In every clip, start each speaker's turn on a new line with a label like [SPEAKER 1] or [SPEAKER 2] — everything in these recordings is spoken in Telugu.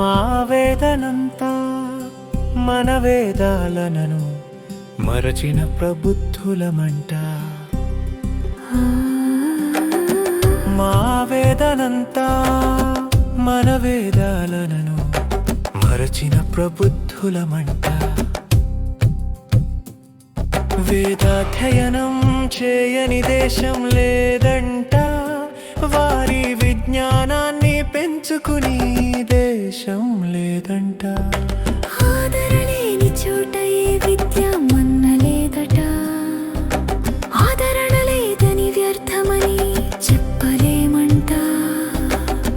[SPEAKER 1] మా వేదనంతా మన వేదాలనను మరచిన ప్రబుద్ధులమంట మా వేదనంతా మన వేదాలనను మరచిన ప్రబుద్ధులమంట వేదాధ్యయనం చేయని దేశం లేదంట వారి విజ్ఞానాన్ని పెంచుకుని లేదంట.
[SPEAKER 2] ఆదరణలేని చోట ఏ విద్య మన్నలేదట. ఆదరణ లేదని వ్యర్థమని చెప్పలేమంట.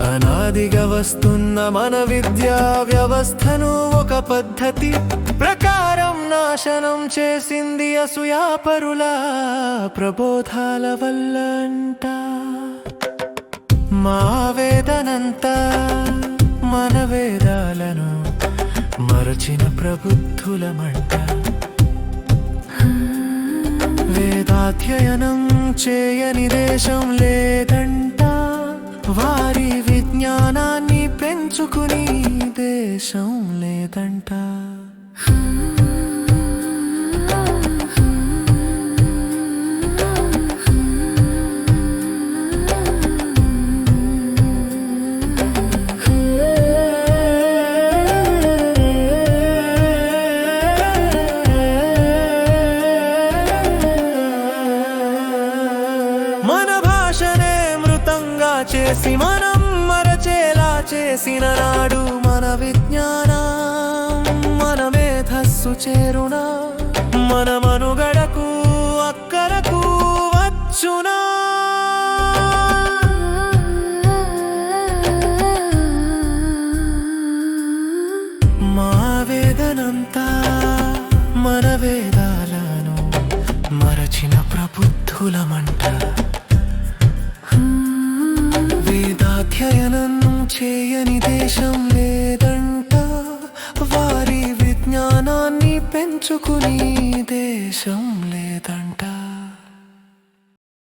[SPEAKER 1] అనాదిగా వస్తున్న మన విద్యా వ్యవస్థను ఒక పద్ధతి. ప్రకారం నాశనం చేసింది అసూయాపరుల ప్రబోధాల వల్ల అంట మా వేదనంతా మన వేదాలను మరచిన ప్రబుద్ధులమంట వేదాధ్యయనం చేయని దేశం లేదంట. వారి విజ్ఞానాన్ని పెంచుకుని దేశం లేదంట. చేసి మనం మరచేలా చేసిన నాడు మన విజ్ఞానం మన మేధస్సు చేరునా? మన మనుగడకు అక్కరకు వచ్చునా? మా వేదనంతా మన వేదాలను మరచిన ప్రబుద్ధులమంట. అధ్యయనం చేయని దేశం లేదంట. వారి విజ్ఞానాన్ని పెంచుకుని దేశం లేదంట.